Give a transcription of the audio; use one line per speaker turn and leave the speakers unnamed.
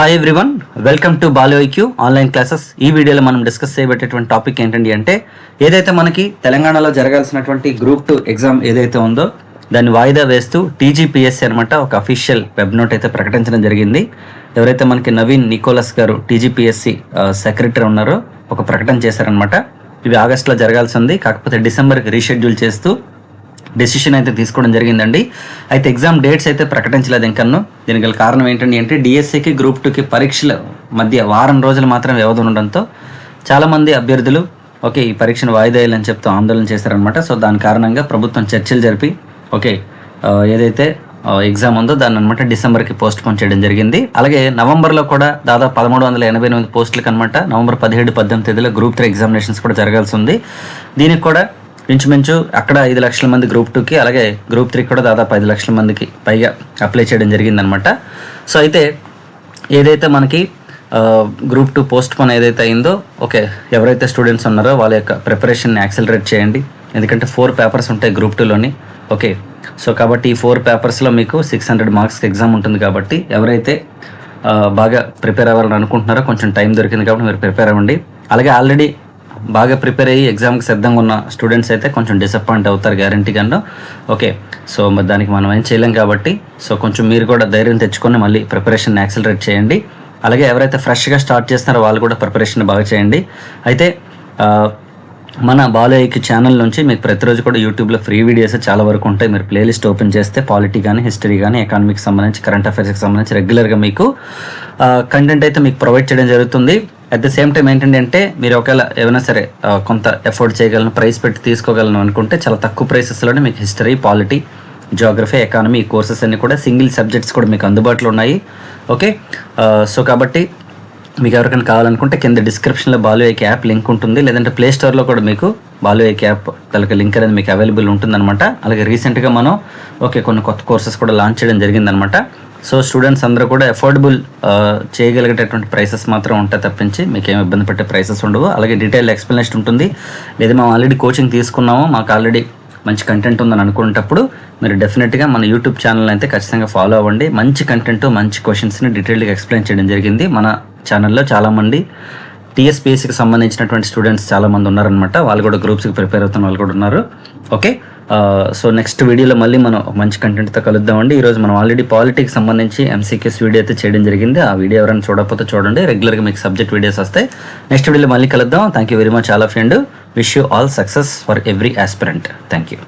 Hi everyone welcome to బాలోఐక్యూ online classes ఈ వీడియోలో మనం డిస్కస్ చేయబెట్టేటువంటి టాపిక్ ఏంటండి అంటే ఏదైతే మనకి తెలంగాణలో జరగాల్సినటువంటి గ్రూప్ టూ ఎగ్జామ్ ఏదైతే ఉందో దాన్ని వాయిదా వేస్తూ టీజీపీఎస్సీ అనమాట ఒక అఫీషియల్ వెబ్ నోట్ అయితే ప్రకటించడం జరిగింది. ఎవరైతే మనకి Naveen Nicholas garu TGPSC secretary ఉన్నారో ఒక ప్రకటన చేశారనమాట ఇవి ఆగస్టులో జరగాల్సి ఉంది కాకపోతే డిసెంబర్కి రీషెడ్యూల్ చేస్తూ డెసిషన్ అయితే తీసుకోవడం జరిగిందండి. అయితే ఎగ్జామ్ డేట్స్ అయితే ప్రకటించలేదు ఇంకను దీనికి గల కారణం ఏంటంటే అంటే డిఎస్సికి గ్రూప్ టూకి పరీక్షల మధ్య వారం రోజులు మాత్రం వ్యవధి ఉండడంతో చాలామంది అభ్యర్థులు ఓకే ఈ పరీక్షను వాయిదేయాలని చెప్తూ ఆందోళన చేశారనమాట సో దాని కారణంగా ప్రభుత్వం చర్చలు జరిపి ఓకే ఏదైతే ఎగ్జామ్ ఉందో దాన్ని అనమాట డిసెంబర్కి పోస్ట్ పోన్ చేయడం జరిగింది. అలాగే నవంబర్లో కూడా దాదాపు పదమూడు వందల ఎనభై ఎనిమిది పోస్టులకు అనమాట నవంబర్ పదిహేడు పద్దెనిమిది తేదీలో గ్రూప్ త్రీ ఎగ్జామినేషన్స్ కూడా జరగాల్సి ఉంది. దీనికి కూడా ఇంచుమించు అక్కడ ఐదు లక్షల మంది గ్రూప్ టూకి అలాగే గ్రూప్ త్రీకి కూడా దాదాపు ఐదు లక్షల మందికి పైగా అప్లై చేయడం జరిగిందనమాట సో అయితే ఏదైతే మనకి గ్రూప్ టూ పోస్ట్ పోన్ ఏదైతే అయిందో ఓకే ఎవరైతే స్టూడెంట్స్ ఉన్నారో వాళ్ళ యొక్క ప్రిపరేషన్ని యాక్సిలరేట్ చేయండి. ఎందుకంటే ఫోర్ పేపర్స్ ఉంటాయి గ్రూప్ టూలోని ఓకే సో కాబట్టి ఈ ఫోర్ పేపర్స్లో మీకు సిక్స్ హండ్రెడ్ మార్క్స్కి ఎగ్జామ్ ఉంటుంది కాబట్టి ఎవరైతే బాగా ప్రిపేర్ అవ్వాలని అనుకుంటున్నారో కొంచెం టైం దొరికింది కాబట్టి మీరు ప్రిపేర్ అవ్వండి. అలాగే ఆల్రెడీ బాగా ప్రిపేర్ అయ్యి ఎగ్జామ్కి సిద్ధంగా ఉన్న స్టూడెంట్స్ అయితే కొంచెం డిసప్పాయింట్ అవుతారు గ్యారంటీగాను ఓకే సో మరి దానికి మనం ఏం చేయలేం కాబట్టి సో కొంచెం మీరు కూడా ధైర్యం తెచ్చుకొని మళ్ళీ ప్రిపరేషన్ యాక్సిలరేట్ చేయండి. అలాగే ఎవరైతే ఫ్రెష్గా స్టార్ట్ చేస్తున్నారో వాళ్ళు కూడా ప్రిపరేషన్ బాగా చేయండి. అయితే మన బాలయ్యకి ఛానల్ నుంచి మీకు ప్రతిరోజు కూడా యూట్యూబ్లో ఫ్రీ వీడియోస్ చాలా వరకు ఉంటాయి. మీరు ప్లేలిస్ట్ ఓపెన్ చేస్తే పాలిటీ కానీ హిస్టరీ కానీ ఎకానమీకి సంబంధించి కరెంట్ అఫైర్స్కి సంబంధించి రెగ్యులర్గా మీకు కంటెంట్ అయితే మీకు ప్రొవైడ్ చేయడం జరుగుతుంది. అట్ ద సేమ్ టైం ఏంటంటే అంటే మీరు ఒకవేళ ఏమైనా సరే కొంత ఎఫోర్డ్ చేయగలను ప్రైస్ పెట్టి తీసుకోగలను అనుకుంటే చాలా తక్కువ ప్రైసెస్లోనే మీకు హిస్టరీ పాలిటీ జోగ్రఫీ ఎకానమీ ఈ కోర్సెస్ అన్ని కూడా సింగిల్ సబ్జెక్ట్స్ కూడా మీకు అందుబాటులో ఉన్నాయి. ఓకే సో కాబట్టి మీకు ఎవరికైనా కావాలనుకుంటే కింద డిస్క్రిప్షన్లో బాలు ఏక్ యాప్ లింక్ ఉంటుంది. లేదంటే ప్లే స్టోర్లో కూడా మీకు బాలు క్యాప్ యాప్ లింక్ అనేది మీకు అవైలబుల్ ఉంటుందన్నమాట. అలాగే రీసెంట్గా మనం ఓకే కొన్ని కొత్త కోర్సెస్ కూడా లాంచ్ చేయడం జరిగిందనమాట సో స్టూడెంట్స్ అందరూ కూడా అఫోర్డబుల్ చేయగలిగేటటువంటి ప్రైసెస్ మాత్రం ఉంటాయి తప్పించి మీకు ఏమి ఇబ్బంది పెట్టే ప్రైసెస్ ఉండవు. అలాగే డీటెయిల్ ఎక్స్ప్లెనేషన్ ఉంటుంది. లేదా మేము ఆల్రెడీ కోచింగ్ తీసుకున్నాము మాకు ఆల్రెడీ మంచి కంటెంట్ ఉందని అనుకునేటప్పుడు మీరు డెఫినెట్గా మన యూట్యూబ్ ఛానల్ అయితే ఖచ్చితంగా ఫాలో అవ్వండి. మంచి కంటెంట్ మంచి క్వశ్చన్స్ని డీటెయిల్గా ఎక్స్ప్లెయిన్ చేయడం జరిగింది. మన ఛానల్లో చాలామంది టీఎస్పీఎస్సికి సంబంధించినటువంటి స్టూడెంట్స్ చాలామంది ఉన్నారనమాట వాళ్ళు కూడా గ్రూప్స్కి ప్రిపేర్ అవుతున్న వాళ్ళు కూడా ఉన్నారు. ఓకే సో నెక్స్ట్ వీడియోలో మళ్ళీ మనం మంచి కంటెంట్తో కలుద్దామండి. ఈరోజు మనం ఆల్రెడీ పాలిటిక్స్ సంబంధించి ఎంసీక్యూస్ వీడియో అయితే చేయడం జరిగింది. ఆ వీడియో ఎవరైనా చూడకపోతే చూడండి. రెగ్యులర్గా మీకు సబ్జెక్ట్ వీడియోస్ వస్తాయి. నెక్స్ట్ వీడియోలో మళ్ళీ కలుద్దాం. Thank you very much all of and wish you all success for every aspirant thank you